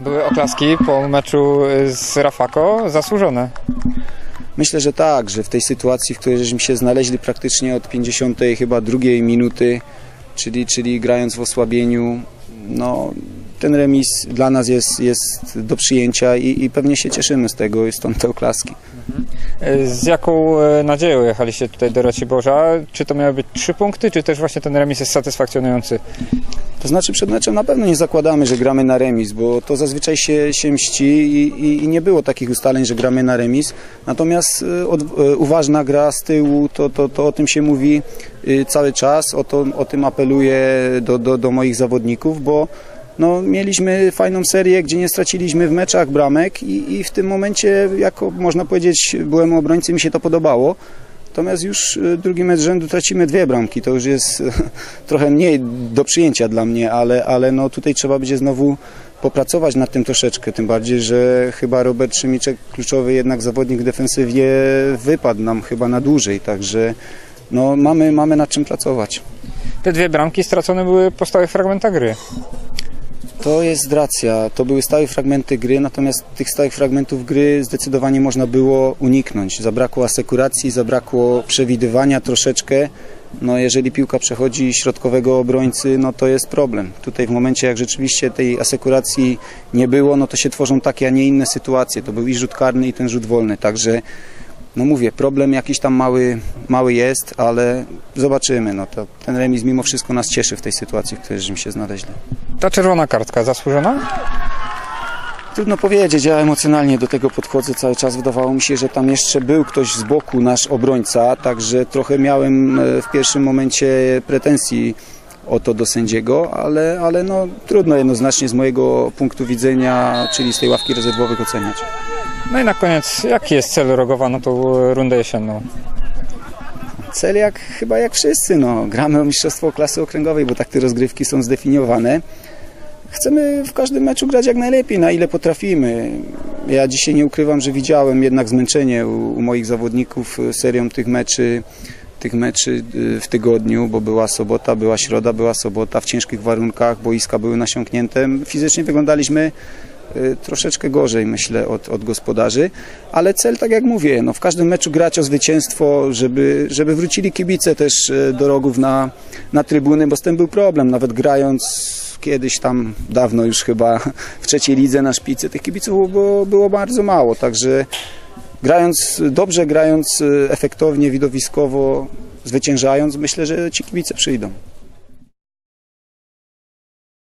Były oklaski po meczu z Rafako zasłużone. Myślę, że tak, że w tej sytuacji, w której żeśmy się znaleźli praktycznie od 50 chyba drugiej minuty, czyli, czyli grając w osłabieniu, no ten remis dla nas jest, jest do przyjęcia i, i pewnie się cieszymy z tego i stąd te oklaski. Z jaką e, nadzieją jechaliście tutaj do Raciborza? Czy to miały być trzy punkty, czy też właśnie ten remis jest satysfakcjonujący? To znaczy przed meczem na pewno nie zakładamy, że gramy na remis, bo to zazwyczaj się, się mści i, i, i nie było takich ustaleń, że gramy na remis. Natomiast y, od, y, uważna gra z tyłu, to, to, to o tym się mówi y, cały czas, o, to, o tym apeluję do, do, do moich zawodników, bo no, mieliśmy fajną serię, gdzie nie straciliśmy w meczach bramek i, i w tym momencie, jako można powiedzieć, byłem obrońcy, mi się to podobało. Natomiast już y, drugi mecz rzędu tracimy dwie bramki. To już jest trochę mniej do przyjęcia dla mnie, ale, ale no tutaj trzeba będzie znowu popracować nad tym troszeczkę. Tym bardziej, że chyba Robert Szymiczek, kluczowy jednak zawodnik w defensywie, wypadł nam chyba na dłużej. Także no, mamy, mamy nad czym pracować. Te dwie bramki stracone były po stałych fragmentach gry. To jest racja. To były stałe fragmenty gry, natomiast tych stałych fragmentów gry zdecydowanie można było uniknąć. Zabrakło asekuracji, zabrakło przewidywania troszeczkę. No jeżeli piłka przechodzi środkowego obrońcy, no to jest problem. Tutaj w momencie, jak rzeczywiście tej asekuracji nie było, no to się tworzą takie, a nie inne sytuacje. To był i rzut karny, i ten rzut wolny. Także no mówię, problem jakiś tam mały, mały jest, ale zobaczymy. No to ten remis mimo wszystko nas cieszy w tej sytuacji, w której żeśmy się znaleźli. Ta czerwona kartka zasłużona? Trudno powiedzieć, ja emocjonalnie do tego podchodzę cały czas. Wydawało mi się, że tam jeszcze był ktoś z boku, nasz obrońca, także trochę miałem e, w pierwszym momencie pretensji o to do sędziego, ale, ale no, trudno jednoznacznie z mojego punktu widzenia, czyli z tej ławki rezerwowych oceniać. No i na koniec, jaki jest cel Rogowa na tą e, rundę jesienną? Cel jak chyba jak wszyscy, no, gramy o mistrzostwo klasy okręgowej, bo tak te rozgrywki są zdefiniowane. Chcemy w każdym meczu grać jak najlepiej, na ile potrafimy. Ja dzisiaj nie ukrywam, że widziałem jednak zmęczenie u, u moich zawodników y, serią tych meczy, tych meczy y, w tygodniu, bo była sobota, była środa, była sobota w ciężkich warunkach, boiska były nasiąknięte. Fizycznie wyglądaliśmy troszeczkę gorzej, myślę, od, od gospodarzy, ale cel, tak jak mówię, no w każdym meczu grać o zwycięstwo, żeby, żeby wrócili kibice też y, do rogów na, na trybuny, bo z tym był problem, nawet grając kiedyś tam, dawno już chyba w trzeciej lidze na szpicy, tych kibiców było, było bardzo mało, także grając dobrze, grając y, efektownie, widowiskowo, zwyciężając, myślę, że ci kibice przyjdą.